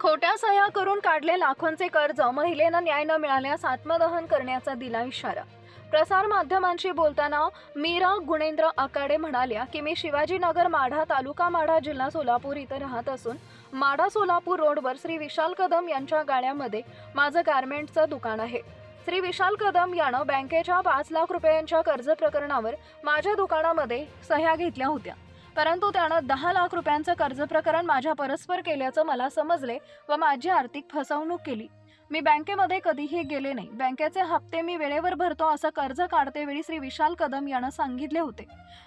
खोट्या सह्या करून काढले लाखोंचे कर्ज महिलेनं न्याय न मिळाल्यास आत्मदहन करण्याचा दिला इशारा. प्रसार माध्यमांशी बोलताना मीरा गुणेंद्र आकाडे म्हणाल्या की मी शिवाजीनगर माढा तालुका माढा जिल्हा सोलापूर इथं राहत असून माढा सोलापूर रोडवर श्री विशाल कदम यांच्या गाड्यामध्ये माझं गारमेंटचं दुकान आहे. श्री विशाल कदम यानं बँकेच्या पाच लाख रुपयांच्या कर्ज प्रकरणावर माझ्या दुकानामध्ये सह्या घेतल्या होत्या. परंतु त्यानं दहा लाख रुपयांचं कर्ज प्रकरण माझ्या परस्पर केल्याचं मला समजले व माझी आर्थिक फसवणूक केली. मी बँकेमध्ये कधीही गेले नाही. बँकेचे हप्ते मी वेळेवर भरतो असं कर्ज काढते वेळी श्री विशाल कदम यानं सांगितले होते.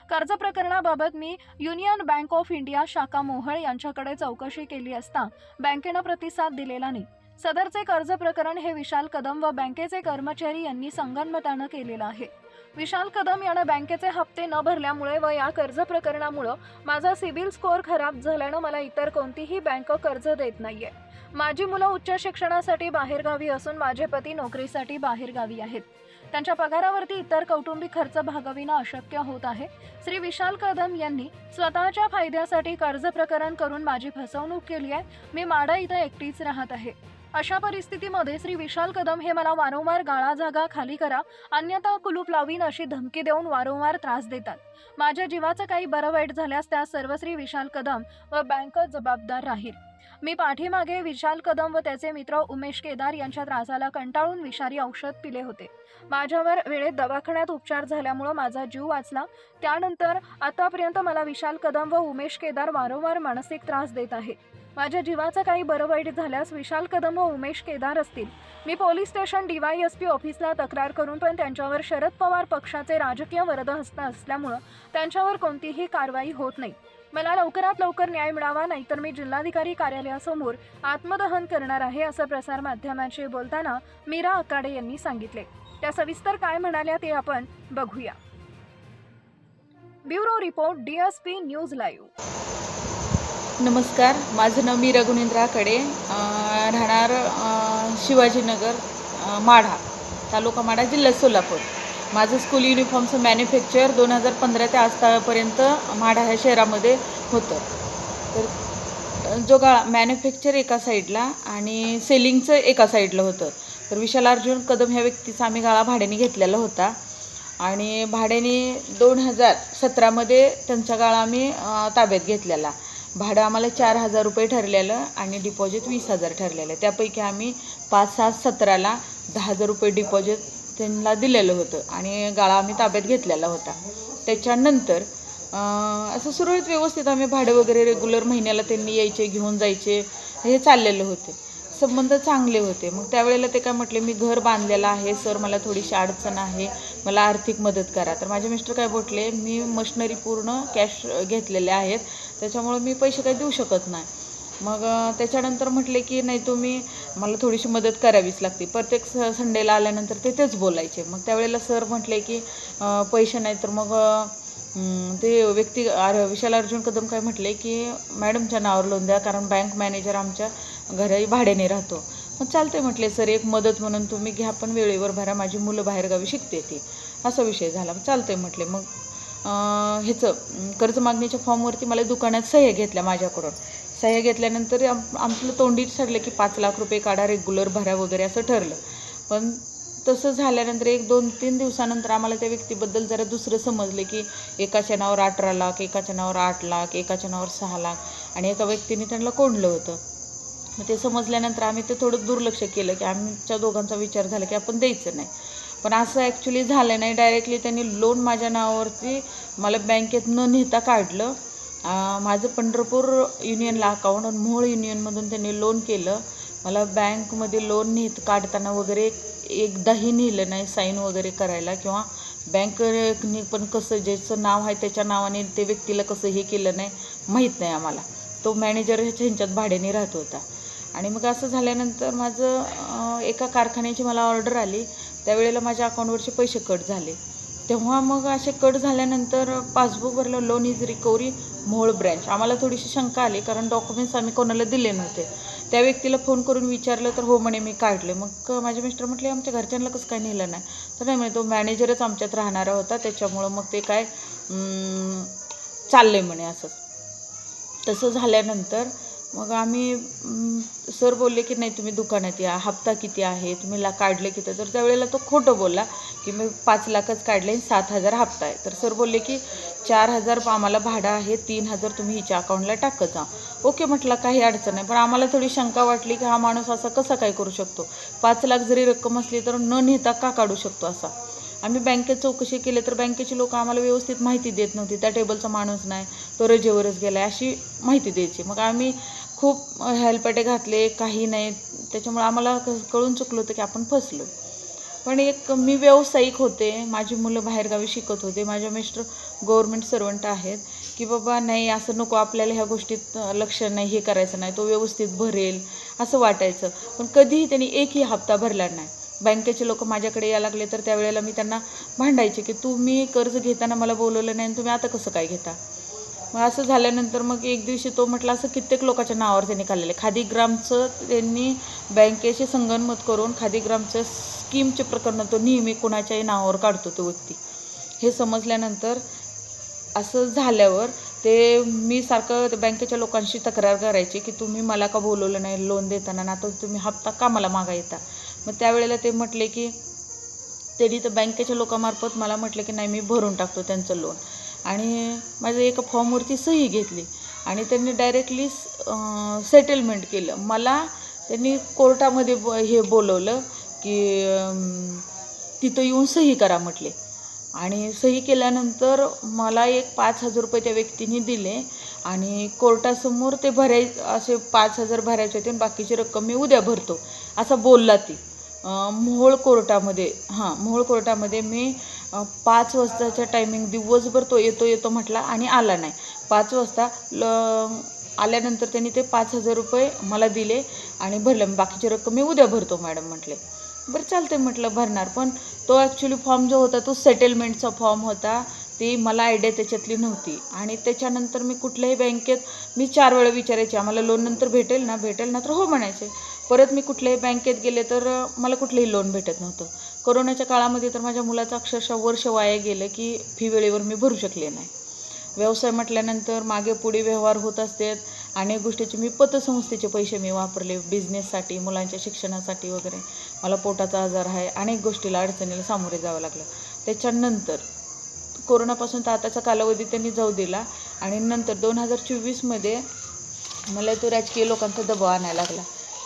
कर्ज प्रकरणाबाबत मी युनियन बँक ऑफ इंडिया शाखा मोहळ यांच्याकडे चौकशी केली असता बँकेनं प्रतिसाद दिलेला नाही. सदरचे कर्ज प्रकरण हे विशाल कदम व बँकेचे कर्मचारी यांनी संगनमतानं केलेलं आहे. विशाल कदम यानं बँकेचे हप्ते न भरल्यामुळे व या कर्ज प्रकरणामुळं माझा सिबिल स्कोअर खराब झाल्यानं मला इतर कोणतीही बँक कर्ज देत नाहीये. माझी मुलं उच्च शिक्षणासाठी बाहेरगावी असून माझे पती नोकरीसाठी बाहेरगावी आहेत. त्यांच्या पगारावरती इतर कौटुंबिक खर्च भागविणं अशक्य होत आहे. श्री विशाल कदम यांनी स्वतःच्या फायद्यासाठी कर्ज प्रकरण करून माझी फसवणूक केली आहे मी माडा इथं एकटीच राहत आहे. अशा परिस्थितीमध्ये श्री विशाल कदम हे मला वारंवार गाळा जागा खाली करा अन्यथा कुलूप लावीन अशी धमकी देऊन वारंवार त्रास देतात. माझ्या जीवाचं काही बरं वाईट झाल्यास त्यास सर्वश्री विशाल कदम व बँक जबाबदार राहील. मी पाठीमागे विशाल कदम व त्याचे मित्र उमेश केदार यांच्या त्रासाला कंटाळून विषारी औषध पिले होते. माझ्यावर वेळेत दवाखान्यात उपचार झाल्यामुळं माझा जीव वाचला. त्यानंतर आतापर्यंत मला विशाल कदम व उमेश केदार वारंवार मानसिक त्रास देत आहे माझ्या जीवाचं काही बरं वाईट झाल्यास विशाल कदम व उमेश केदार असतील. मी पोलीस स्टेशन डीवायएसपी ऑफिसला तक्रार करून पण त्यांच्यावर शरद पवार पक्षाचे राजकीय वरदहस्त असल्यामुळं त्यांच्यावर कोणतीही कारवाई होत नाही. मला लवकरात लवकर न्याय मिळावा नाहीतर मी जिल्हाधिकारी कार्यालयासमोर आत्मदहन करणार आहे असं प्रसार माध्यमांशी बोलताना मीरा आकाडे यांनी सांगितले. त्या सविस्तर काय म्हणाल्या ते आपण बघूया. Bureau report DSP news live. नमस्कार माझं नाव मी गुणेंद्राकडे राहणार शिवाजीनगर माढा तालुका माढा जिल्हा सोलापूर. माझं स्कूल युनिफॉर्मचं मॅन्युफॅक्चर दोन हजार पंधरा ते आजतापर्यंत माढा ह्या शहरामध्ये होतं. तर जो गा मॅन्युफॅक्चर एका साईडला आणि सेलिंगचं एका साईडला होतं. तर विशाल अर्जुन कदम ह्या व्यक्तीचा आम्ही गाळा भाड्याने घेतलेला होता. आणि भाड्याने दोन हजार सतरामध्ये त्यांचा गाळा आम्ही ताब्यात घेतलेला. भाडं आम्हाला चार हजार रुपये ठरलेलं आणि डिपॉझिट वीस हजार ठरलेलं. त्यापैकी आम्ही पाच सात सतराला दहा हजार रुपये डिपॉझिट त्यांना दिलेलं होतं आणि गाळा आम्ही ताब्यात घेतलेला होता. त्याच्यानंतर असं सुरळीत व्यवस्थित आम्ही भाडं वगैरे रेग्युलर महिन्याला त्यांनी यायचे घेऊन जायचे हे चाललेलं होते. संबंध चांगले होते. मग त्यावेळेला ते काय म्हटले मी घर बांधलेलं आहे सर मला थोडीशी अडचण आहे मला आर्थिक मदत करा. तर माझे मिस्टर काय म्हटले मी मशिनरी पूर्ण कॅश घेतलेले आहेत त्याच्यामुळं मी पैसे काही देऊ शकत नाही. मग त्याच्यानंतर म्हटले की नाही तुम्ही मला थोडीशी मदत करावीच लागते. प्रत्येक स संडेला आल्यानंतर ते तेच बोलायचे. मग त्यावेळेला सर म्हटले की पैसे नाही. तर मग ते व्यक्ती आर विशाल अर्जुन कदम काय म्हटले की मॅडमच्या नावावर लोन द्या कारण बँक मॅनेजर आमच्या घरही भाड्याने राहतो. मग चालते म्हटले सर एक मदत म्हणून तुम्ही घ्या पण वेळेवर भरा माझी मुलं बाहेरगावी शिकते ती. असा विषय झाला. चालतंय म्हटले मग ह्याचं कर्ज मागणीच्या फॉर्मवरती मला दुकानात सह्या घेतल्या माझ्याकडून. सह्या घेतल्यानंतर आम आमचं तोंडीत ठरलं की पाच लाख रुपये काढा रेग्युलर भरा वगैरे असं ठरलं. पण तसं झाल्यानंतर एक दोन तीन दिवसानंतर आम्हाला त्या व्यक्तीबद्दल जरा दुसरं समजलं की एकाच्या नावावर अठरा लाख एकाच्या नावावर आठ लाख एकाच्या नावावर सहा लाख आणि एका व्यक्तीने त्यांना कोंडलं होतं. मग ते समजल्यानंतर आम्ही ते थोडं दुर्लक्ष केलं की आमच्या दोघांचा विचार झाला की आपण द्यायचं नाही. पण असं ॲक्च्युली झालं नाही. डायरेक्टली त्यांनी लोन माझ्या नावावरती मला बँकेत न नेता काढलं. माझं पंढरपूर युनियनला अकाउंट आणि मोहोळ युनियनमधून त्यांनी लोन केलं. मला बँकमध्ये लोन नेत काढताना वगैरे एकदाही नेलं नाही साईन वगैरे करायला किंवा बँकने पण कसं ज्याचं नाव आहे त्याच्या नावाने ते व्यक्तीला कसं हे केलं नाही माहीत नाही आम्हाला. तो मॅनेजर ह्याच्या ह्यांच्यात भाड्याने राहत होता. आणि मग असं झाल्यानंतर माझं एका कारखान्याची मला ऑर्डर आली. त्यावेळेला माझ्या अकाउंटवरचे पैसे कट झाले. तेव्हा मग असे कट झाल्यानंतर पासबुक भरलं loan is recovery Mohol branch आम्हाला थोडीशी शंका आली कारण डॉक्युमेंट्स आम्ही कोणाला दिले नव्हते. त्या व्यक्तीला फोन करून विचारलं तर हो म्हणे मी काढले. मग माझे मिस्टर म्हटले आमच्या घरच्यांना कसं काय नेलं नाही? तर नाही म्हणे तो मॅनेजरच आमच्यात राहणारा होता त्याच्यामुळं मग ते काय चाललं आहे म्हणे असंच तसं झाल्यानंतर मग आम्ही सर बोलले की नाही तुम्ही दुकानात या. हप्ता किती आहे? तुम्ही ला काढले किती? तर त्यावेळेला तो खोटं बोलला की मी पाच लाखच काढले आणि सात हजार हप्ता आहे. तर सर बोलले की चार हजार आम्हाला भाडं आहे तीन हजार तुम्ही हिच्या अकाउंटला टाकत जा. ओके म्हटलं काही अडचण नाही. पण आम्हाला थोडी शंका वाटली की हा माणूस असा कसा काय करू शकतो? पाच लाख जरी रक्कम असली तर न नेता का काढू शकतो असा? आम्ही बँकेत चौकशी केली तर बँकेची लोक आम्हाला व्यवस्थित माहिती देत नव्हती. त्या टेबलचा माणूस नाही. तो रजेवरच गेला आहे अशी माहिती द्यायची. मग आम्ही खूप हेल्पटे घातले काही नाही. त्याच्यामुळे आम्हाला क- कळून चुकलं होतं की आपण फसलो. पण एक मी व्यावसायिक होते. माझी मुलं बाहेरगावी शिकत होते. माझे मिस्टर गव्हर्मेंट सर्वंट आहेत. की बाबा नाही असं नको. आपल्याला ह्या गोष्टीत लक्ष नाही हे करायचं नाही. तो व्यवस्थित भरेल. असं वाटायचं. पण कधीही त्यांनी एकही हप्ता भरला नाही. बँकेचे लोक माझ्याकडे यायला लागले तर त्यावेळेला मी त्यांना भांडायचे की तुम्ही कर्ज घेताना मला बोलवलं नाही आणि तुम्ही आता कसं काय घेता? मग असं झाल्यानंतर मग एक दिवशी तो म्हटला असं कित्येक लोकांच्या नावावर त्यांनी काढलेलं आहे. खादीग्रामचं त्यांनी बँकेशी संगनमत करून खादीग्रामचं स्कीमचे प्रकरण तो नेहमी कोणाच्याही नावावर काढतो तो व्यक्ती. हे समजल्यानंतर असं झाल्यावर ते मी सारखं ते बँकेच्या लोकांशी तक्रार करायची की तुम्ही मला का बोलवलं नाही लोन देताना ना तर तुम्ही हप्ता का मला मागा येता? मग त्यावेळेला ते म्हटले की त्यांनी तर बँकेच्या लोकांमार्फत मला म्हटलं की नाही मी भरून टाकतो त्यांचं लोन आणि माझं एका फॉर्मवरती सही घेतली. आणि त्यांनी डायरेक्टली सेटलमेंट केलं. मला त्यांनी कोर्टामध्ये ब हे बोलवलं की तिथं येऊन सही करा म्हटले. आणि सही केल्यानंतर मला एक पाच हजार रुपये त्या व्यक्तीने दिले आणि कोर्टासमोर ते भराय असे पाच हजार भरायचे होते आणि बाकीची रक्कम मी उद्या भरतो असं बोलला ती. मोहोळ कोर्टामध्ये हां मोहोळ कोर्टामध्ये मी पाच वाजताच्या टायमिंग दिवसभर तो येतो येतो म्हटला आणि आला नाही. पाच वाजता ल आल्यानंतर त्यांनी ते पाच हजार रुपये मला दिले आणि भरलं. बाकीची रक्कम मी उद्या भरतो मॅडम म्हटले. बरं चालते म्हटलं भरणार. पण तो ॲक्च्युली फॉर्म जो होता तो सेटलमेंटचा फॉर्म होता. ती मला आयडिया त्याच्यातली नव्हती. आणि त्याच्यानंतर मी कुठल्याही बँकेत मी चार वेळा विचारायचे आम्हाला लोन नंतर भेटेल ना भेटेल ना तर हो म्हणायचे. परत मी कुठल्याही बँकेत गेले तर मला कुठलंही लोन भेटत नव्हतं. कोरोनाच्या काळामध्ये तर माझ्या मुलाचं अक्षरशः वर्ष वाया गेलं की फी वेळेवर मी भरू शकले नाही. व्यवसाय म्हटल्यानंतर मागे पुढे व्यवहार होत असतात अनेक गोष्टीचे मी पतसंस्थेचे पैसे मी वापरले बिझनेससाठी मुलांच्या शिक्षणासाठी वगैरे. मला पोटाचा आजार आहे अनेक गोष्टीला अडचणीला सामोरे जावं लागलं. त्याच्यानंतर कोरोनापासून तर आताचा कालावधी त्यांनी जाऊ दिला. आणि नंतर दोन हजार चोवीसमध्ये मला तो राजकीय लोकांचा दबाव आणायला लागला.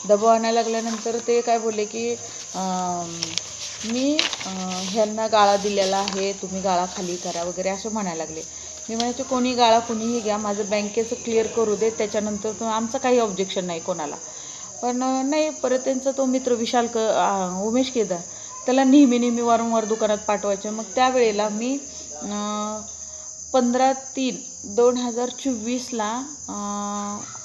दबाव आणायला लागल्यानंतर ते काय बोलले की मी ह्यांना गाळा दिलेला आहे तुम्ही गाळा खाली करा वगैरे असं म्हणायला लागले. मी म्हणायचे कोणी गाळा कुणीही घ्या माझं बँकेचं क्लिअर करू दे त्याच्यानंतर तो आमचं काही ऑब्जेक्शन नाही कोणाला. पण नाही परत त्यांचा तो मित्र विशाल क उमेश केदार त्याला नेहमी नेहमी वारंवार दुकानात पाठवायचे. मग त्यावेळेला मी पंधरा तीन दोन हजार चोवीसला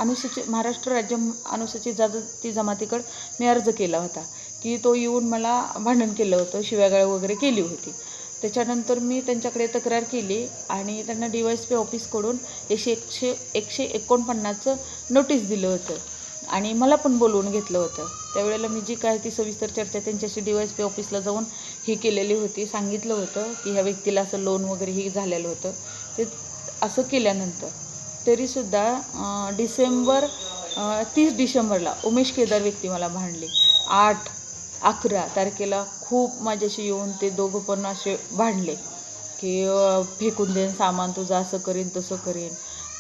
अनुसूचित महाराष्ट्र राज्य अनुसूचित जाती जमातीकडं मी अर्ज केला होता की तो येऊन मला भांडण केलं होतं शिव्यागाळ वगैरे केली होती. त्याच्यानंतर मी त्यांच्याकडे तक्रार केली आणि त्यांना डी वाय एस पी ऑफिसकडून एकशे एकशे एकशे एकोणपन्नासचं नोटीस दिलं होतं. आणि मला पण बोलवून घेतलं होतं. त्यावेळेला मी जी काय ती सविस्तर चर्चा त्यांच्याशी डी वाय एस पी ऑफिसला जाऊन ही केलेली होती. सांगितलं होतं की ह्या व्यक्तीला असं लोन वगैरे ही झालेलं होतं. ते असं केल्यानंतर तरीसुद्धा डिसेंबर तीस डिसेंबरला उमेश केदार व्यक्ती मला भांडली. आठ अकरा तारखेला खूप माझ्याशी येऊन ते दोघं पण असे भांडले की फेकून देईन सामान तुझं असं करीन तसं करीन.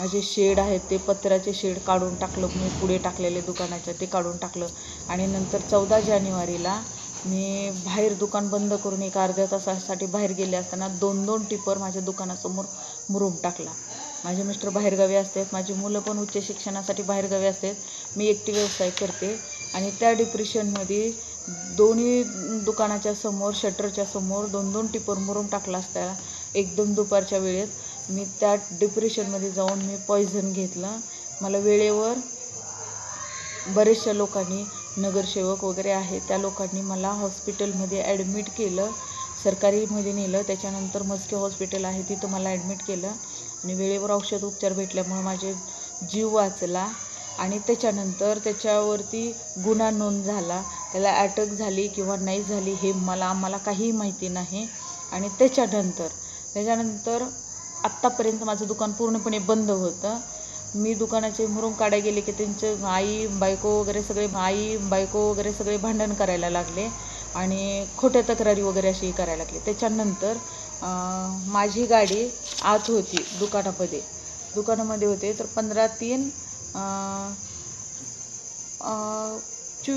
माझे शेड आहेत ते पत्र्याचे शेड काढून टाकलं मी पुढे टाकलेले दुकानाच्या ते काढून टाकलं. आणि नंतर चौदा जानेवारीला मी बाहेर दुकान बंद करून एक अर्ध्या तासासाठी बाहेर गेले असताना दोन दोन टिपर माझ्या दुकानासमोर मुरूम टाकला. माझे मिस्टर बाहेरगावी असतात माझी मुलं पण उच्च शिक्षणासाठी बाहेरगावी असतात मी एकटी व्यवसाय करते. आणि त्या डिप्रेशनमध्ये दोन्ही दुकानाच्या समोर शटरच्या समोर दोन दोन टिपर मुरूम टाकला असता एकदम दुपारच्या वेळेत. मी त्या डिप्रेशनमध्ये जाऊन मी पॉयझन घेतलं. मला वेळेवर बरेचशा लोकांनी नगरसेवक वगैरे आहे त्या लोकांनी मला हॉस्पिटलमध्ये ॲडमिट केलं. सरकारीमध्ये नेलं त्याच्यानंतर मस्के हॉस्पिटल आहे तिथं मला ॲडमिट केलं. आणि वेळेवर औषध उपचार भेटल्यामुळं माझे जीव वाचला. आणि त्याच्यानंतर त्याच्यावरती गुन्हा नोंद झाला. त्याला अटक झाली किंवा नाही झाली हे मला आम्हाला काहीही माहिती नाही. आणि त्याच्यानंतर त्याच्यानंतर आत्तापर्यंत माझं दुकान पूर्णपणे बंद होतं. मी दुकानाचे मुरुम काढाय गेले की त्यांचे आई बायको वगैरे सगळे आई बायको वगैरे सगळे भांडण करायला लागले आणि खोट्या तक्रारी वगैरे अशी करायला लागले. त्याच्यानंतर माझी गाडी आत होती दुकानामध्ये. दुकानामध्ये होते तर पंधरा तीन चु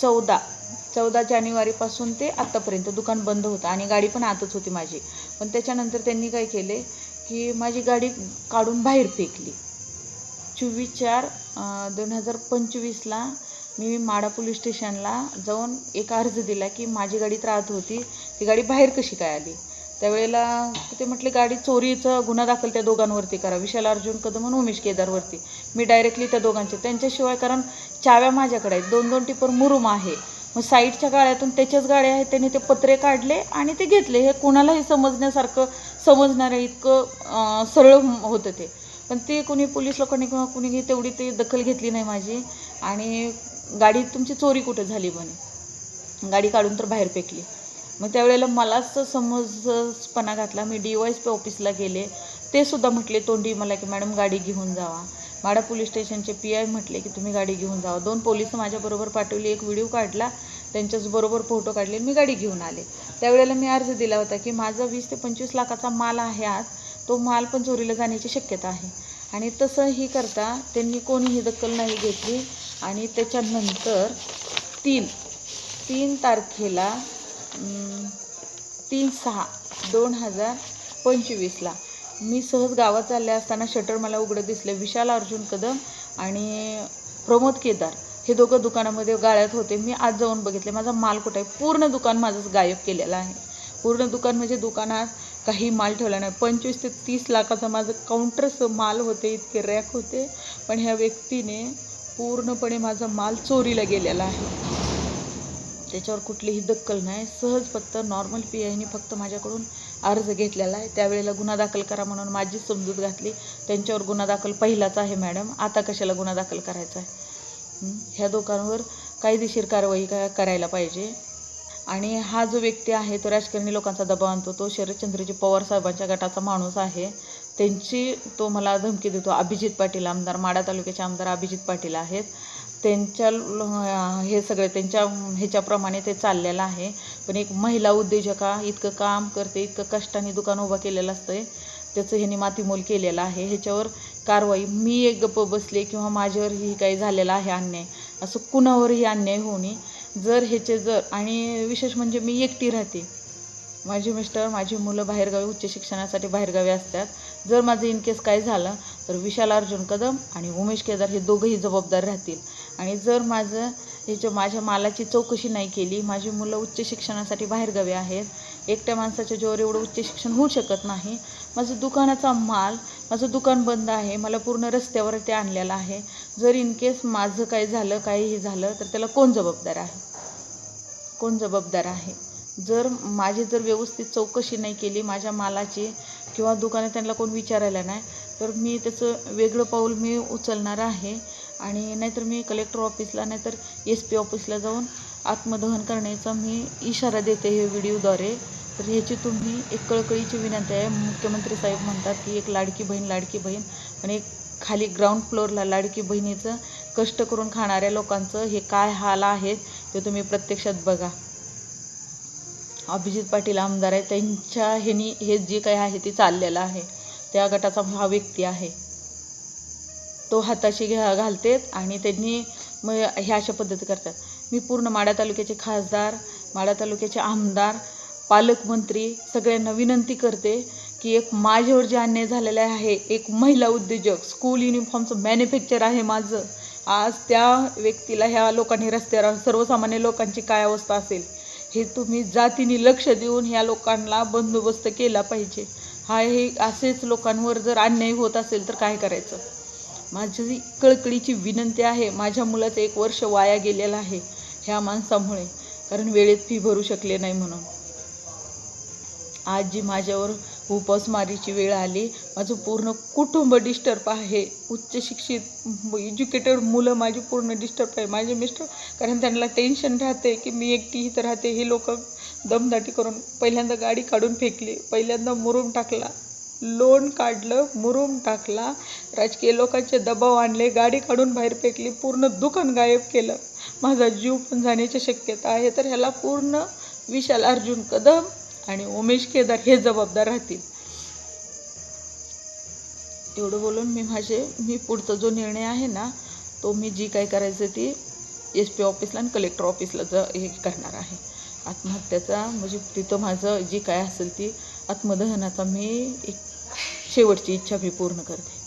चौदा चौदा जानेवारीपासून ते आत्तापर्यंत दुकान बंद होतं आणि गाडी पण आतच होती माझी. पण त्याच्यानंतर त्यांनी काय केले की माझी गाडी काढून बाहेर फेकली. चोवीस चार दोन हजार पंचवीसला मी माडा पोलीस स्टेशनला जाऊन एक अर्ज दिला की माझी गाडी राहत होती ती गाडी बाहेर कशी काय आली? त्यावेळेला ते म्हटले गाडी चोरीचा गुन्हा दाखल त्या दोघांवरती करा. विशाल अर्जुन कदम आणि उमेश केदारवरती. मी डायरेक्टली त्या दोघांचे त्यांच्याशिवाय कारण चाव्या माझ्याकडे आहेत. दोन दोन टिपर मुरुम आहे. मग साईडच्या गाळ्यातून त्याच्याच गाड्या आहेत त्याने ते पत्रे काढले आणि ते घेतले. हे कोणालाही समजण्यासारखं समजणारं इतकं सरळ होतं ते. पण ते कोणी पोलीस लोकांनी किंवा कुणी तेवढी ते दखल घेतली नाही माझी. आणि गाडी तुमची चोरी कुठं झाली म्हणे गाडी काढून तर बाहेर फेकली. मग त्यावेळेला मलाच समजपणा घातला. मी डी वाय पी ऑफिसला गेले. ते सुद्धा म्हटले तोंडी मला की मॅडम गाडी घेऊन जावा. माडा पोलीस स्टेशनचे पी आय म्हटले की तुम्ही गाडी घेऊन जावा. दोन पोलीस माझ्याबरोबर पाठवली एक व्हिडिओ काढला त्यांच्याच बरोबर फोटो काढले मी गाडी घेऊन आले. त्यावेळेला मी अर्ज दिला होता की माझा वीस ते पंचवीस लाखाचा माल आहे आज तो माल पण चोरीला जाण्याची शक्यता आहे. आणि तसंही करता त्यांनी कोणीही दखल नाही घेतली आणि त्याच्यानंतर तीन तीन तारखेला तीन सहा दोन हजार पंचवीसला मी सहज गावात चालले असताना शटर मला उघडं दिसलं. विशाल अर्जुन कदम आणि प्रमोद केदार हे दोघं दुकानामध्ये गाळ्यात होते. मी आज जाऊन बघितले. माझा माल कुठे आहे? पूर्ण दुकान माझंच गायब केलेलं आहे. पूर्ण दुकान म्हणजे दुकानात काही माल ठेवला नाही. पंचवीस ते तीस लाखाचा माझं काउंटरचं माल होते इतके रॅक होते. पण ह्या व्यक्तीने पूर्णपणे माझा माल चोरीला गेलेला आहे. त्याच्यावर कुठलीही दक्कल नाही. सहज फक्त नॉर्मल पी आयने फक्त माझ्याकडून अर्ज घेतलेला आहे. त्यावेळेला गुन्हा दाखल करा म्हणून माझीच समजूत घातली. त्यांच्यावर गुन्हा दाखल पहिलाच आहे मॅडम आता कशाला गुन्हा दाखल करायचा आहे? ह्या दोघांवर कायदेशीर कारवाई का करायला पाहिजे. आणि हा जो व्यक्ती आहे तो राजकारणी लोकांचा दबाव आणतो. तो शरदचंद्रजी पवार साहेबांच्या गटाचा माणूस आहे. त्यांची तो मला धमकी देतो. अभिजित पाटील आमदार माडा तालुक्याचे आमदार अभिजित पाटील आहेत. त्यांच्या हे सगळे त्यांच्या ह्याच्याप्रमाणे ते चाललेलं आहे. पण एक महिला उद्योजका इतकं काम करते इतकं कष्टाने दुकान उभं केलेलं असतंय. त्याचं ह्यांनी मातीमोल केलेलं आहे. ह्याच्यावर कारवाई मी एक गप्प बसले किंवा माझ्यावरही काही झालेलं आहे अन्याय असं कुणावरही अन्याय होऊ नये. जर ह्याचे जर आणि विशेष म्हणजे मी एकटी राहते. माझे मिस्टर माझी मुलं बाहेरगावी उच्च शिक्षणासाठी बाहेरगावी असतात. जर माझं इन केस काय झालं तर विशाल अर्जुन कदम आणि उमेश केदार हे दोघंही जबाबदार राहतील. आणि जर माझं ह्याच्या माझ्या मालाची चौकशी नाही केली माझी मुलं उच्च शिक्षणासाठी बाहेरगावी आहेत एकट्या माणसाच्या जोर एवढं उच्च शिक्षण होऊ शकत नाही माझं दुकानाचा माल माझं दुकान बंद आहे मला पूर्ण रस्त्यावर ते आणलेलं आहे जर इन केस माझं काय झालं काहीही झालं तर त्याला कोण जबाबदार आहे? कोण जबाबदार आहे? जर माझी जर व्यवस्थित चौकशी नाही केली माझ्या मालाची किंवा दुकानात त्यांना कोण विचारायला नाही तर मी त्याचं वेगळं पाऊल मी उचलणार आहे. आणि नाहीतर मी कलेक्टर ऑफिसला नाहीतर एस पी ऑफिसला जाऊन आत्मदहन करण्याचा मी इशारा देते हे व्हिडिओद्वारे तर ह्याची तुम्ही एक कळकळीची विनंती आहे. मुख्यमंत्री साहेब म्हणतात की एक लाडकी बहीण लाडकी बहीण. पण एक खाली ग्राउंड फ्लोअरला लाडकी बहिणीचं कष्ट करून खाणाऱ्या लोकांचं हे काय हाल आहेत ते तुम्ही प्रत्यक्षात बघा. अभिजित पाटील आमदार आहे त्यांच्या ह्यानी हे जे काही आहे ते चाललेलं आहे. त्या गटाचा हा व्यक्ती आहे. तो हाताशी घ्या घालतेत आणि त्यांनी मग ह्या अशा पद्धती करतात. मी पूर्ण माडा तालुक्याचे खासदार माडा तालुक्याचे आमदार पालकमंत्री सगळ्यांना विनंती करते की एक माझ्यावर जे अन्याय झालेला आहे एक महिला उद्योजक स्कूल युनिफॉर्मचं मॅन्युफॅक्चर आहे माझं. आज त्या व्यक्तीला ह्या लोकांनी रस्त्यावर सर्वसामान्य लोकांची काय अवस्था असेल हे तुम्ही जातीने लक्ष देऊन ह्या लोकांना बंदोबस्त केला पाहिजे. हा हे असेच लोकांवर जर अन्याय होत असेल तर काय करायचं? माझी कळकळीची विनंती आहे माझ्या मुलाचं एक वर्ष वाया गेलेलं आहे ह्या माणसामुळे. कारण वेळेत फी भरू शकले नाही म्हणून. आज जी माझ्यावर उपासमारीची वेळ आली. माझं पूर्ण कुटुंब डिस्टर्ब आहे. उच्च शिक्षित एज्युकेटेड मुलं माझी पूर्ण डिस्टर्ब आहे. माझे मिस्टर कारण त्यांना टेन्शन राहते की मी एकटी इथं राहते. हे लोक दमदाटी करून पहिल्यांदा गाडी काढून फेकली पहिल्यांदा मुरून टाकला. लोन काढलं मुरूम टाकला राजकीय लोकांचे दबाव आणले गाडी काढून बाहेर फेकली पूर्ण दुकान गायब केलं. माझा जीव पण जाण्याची शक्यता आहे तर ह्याला पूर्ण विशाल अर्जुन कदम आणि उमेश केदार हे जबाबदार राहतील. एवढं बोलून मी माझे मी पुढचा जो निर्णय आहे ना तो मी जी काय करायचं ती एस पी ऑफिसला आणि कलेक्टर ऑफिसला ज हे करणार आहे. आत्महत्याचा म्हणजे तिथं माझं जी काय असेल ती आत्मदहनाचा मी एक शेवटची इच्छा मी पूर्ण करते.